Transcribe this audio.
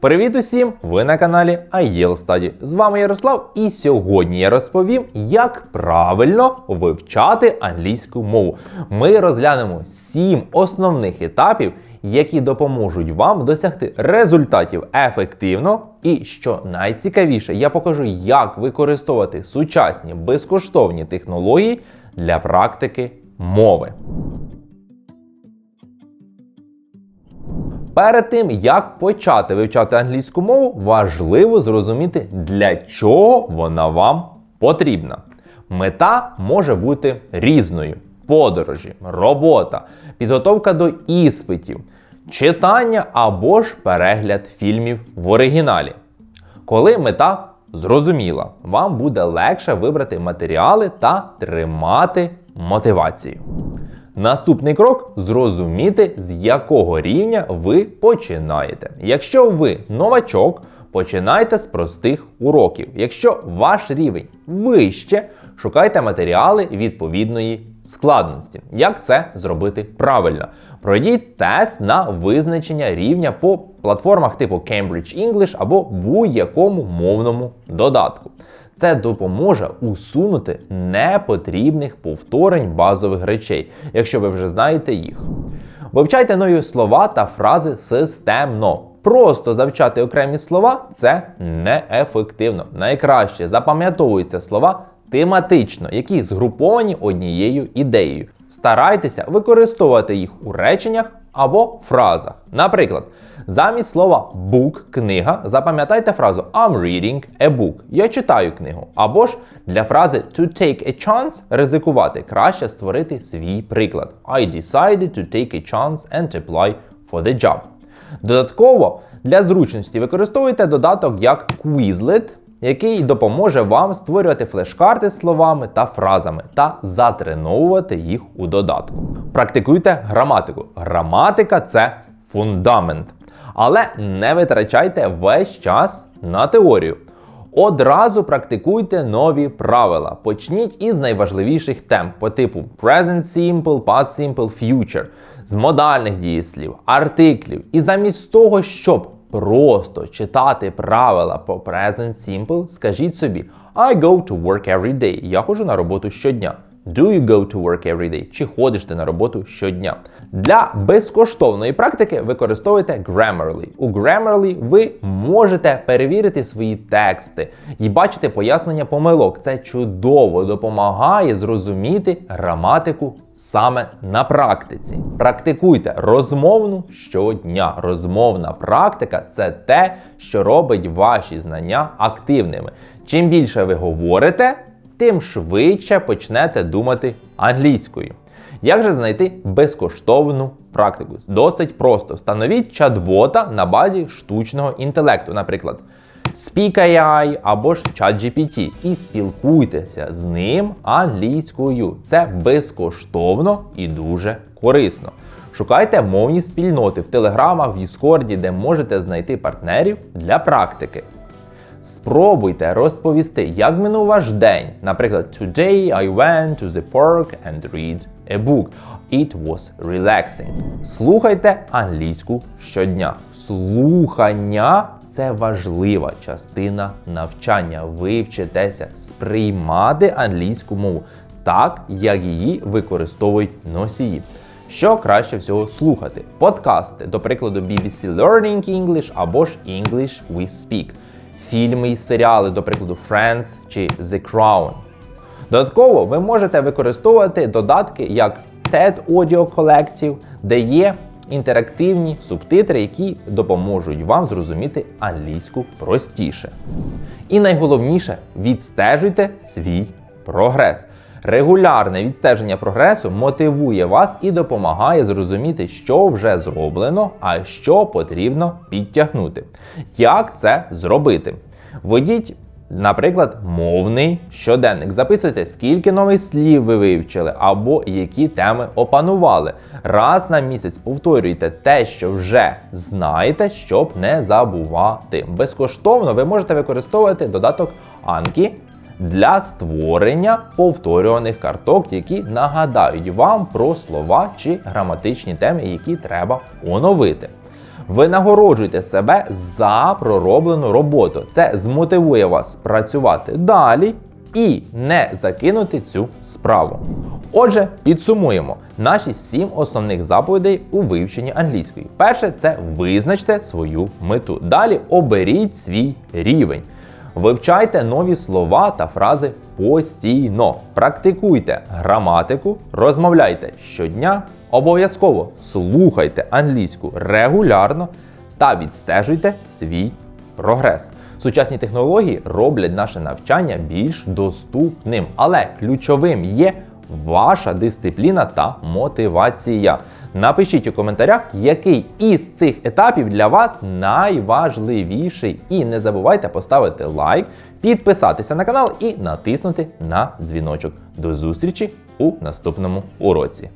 Привіт усім! Ви на каналі IEL Study. З вами Ярослав, і сьогодні я розповім, як правильно вивчати англійську мову. Ми розглянемо 7 основних етапів, які допоможуть вам досягти результатів ефективно. І що найцікавіше, я покажу, як використовувати сучасні безкоштовні технології для практики мови. Перед тим, як почати вивчати англійську мову, важливо зрозуміти, для чого вона вам потрібна. Мета може бути різною: подорожі, робота, підготовка до іспитів, читання або ж перегляд фільмів в оригіналі. Коли мета зрозуміла, вам буде легше вибрати матеріали та тримати мотивацію. Наступний крок зрозуміти, з якого рівня ви починаєте. Якщо ви новачок, починайте з простих уроків. Якщо ваш рівень вище, шукайте матеріали відповідної складності. Як це зробити правильно? Пройдіть тест на визначення рівня по платформах типу Cambridge English або будь-якому мовному додатку. Це допоможе усунути непотрібних повторень базових речей, якщо ви вже знаєте їх. Вивчайте нові слова та фрази системно. Просто завчати окремі слова це неефективно. Найкраще запам'ятовуються слова тематично, які згруповані однією ідеєю. Старайтеся використовувати їх у реченнях або фразах. Наприклад, замість слова book книга запам'ятайте фразу I'm reading a book. Я читаю книгу. Або ж для фрази to take a chance ризикувати краще створити свій приклад. I decided to take a chance and apply for the job. Додатково для зручності використовуйте додаток як Quizlet, який допоможе вам створювати флеш-карти словами та фразами та затреновувати їх у додатку. Практикуйте граматику. Граматика це фундамент. Але не витрачайте весь час на теорію. Одразу практикуйте нові правила. Почніть із найважливіших тем по типу Present Simple, Past Simple, Future, з модальних дієслів, артиклів. І замість того, щоб просто читати правила по Present Simple, скажіть собі I go to work every day. Я ходжу на роботу щодня. Do you go to work every day? Чи ходиш ти на роботу щодня? Для безкоштовної практики використовуйте Grammarly. У Grammarly ви можете перевірити свої тексти і бачити пояснення помилок. Це чудово допомагає зрозуміти граматику саме на практиці. Практикуйте розмовну щодня. Розмовна практика це те, що робить ваші знання активними. Чим більше ви говорите, тим швидше почнете думати англійською. Як же знайти безкоштовну практику? Досить просто. Встановіть чат-бота на базі штучного інтелекту, наприклад, SpeakAI або ж ChatGPT, і спілкуйтеся з ним англійською. Це безкоштовно і дуже корисно. Шукайте мовні спільноти в телеграмах, в Діскорді, де можете знайти партнерів для практики. Спробуйте розповісти, як минув ваш день. Наприклад, Today I went to the park and read a book. It was relaxing. Слухайте англійську щодня. Слухання це важлива частина навчання. Ви вчитеся сприймати англійську мову так, як її використовують носії. Що краще всього слухати? Подкасти, до прикладу, BBC Learning English або ж English We Speak фільми і серіали, до прикладу, Friends чи The Crown. Додатково ви можете використовувати додатки як TED Audio Collective, де є інтерактивні субтитри, які допоможуть вам зрозуміти англійську простіше. І найголовніше відстежуйте свій прогрес. Регулярне відстеження прогресу мотивує вас і допомагає зрозуміти, що вже зроблено, а що потрібно підтягнути. Як це зробити? Введіть, наприклад, мовний щоденник. Записуйте, скільки нових слів ви вивчили або які теми опанували. Раз на місяць повторюйте те, що вже знаєте, щоб не забувати. Безкоштовно ви можете використовувати додаток Anki для створення повторюваних карток, які нагадають вам про слова чи граматичні теми, які треба оновити. Ви нагороджуєте себе за пророблену роботу. Це змотивує вас працювати далі і не закинути цю справу. Отже, підсумуємо наші сім основних заповідей у вивченні англійської. Перше це визначте свою мету. Далі оберіть свій рівень. Вивчайте нові слова та фрази постійно. Практикуйте граматику, розмовляйте щодня, обов'язково слухайте англійську регулярно та відстежуйте свій прогрес. Сучасні технології роблять наше навчання більш доступним, але ключовим є ваша дисципліна та мотивація. Напишіть у коментарях, який із цих етапів для вас найважливіший. І не забувайте поставити лайк, підписатися на канал і натиснути на дзвіночок. До зустрічі у наступному уроці.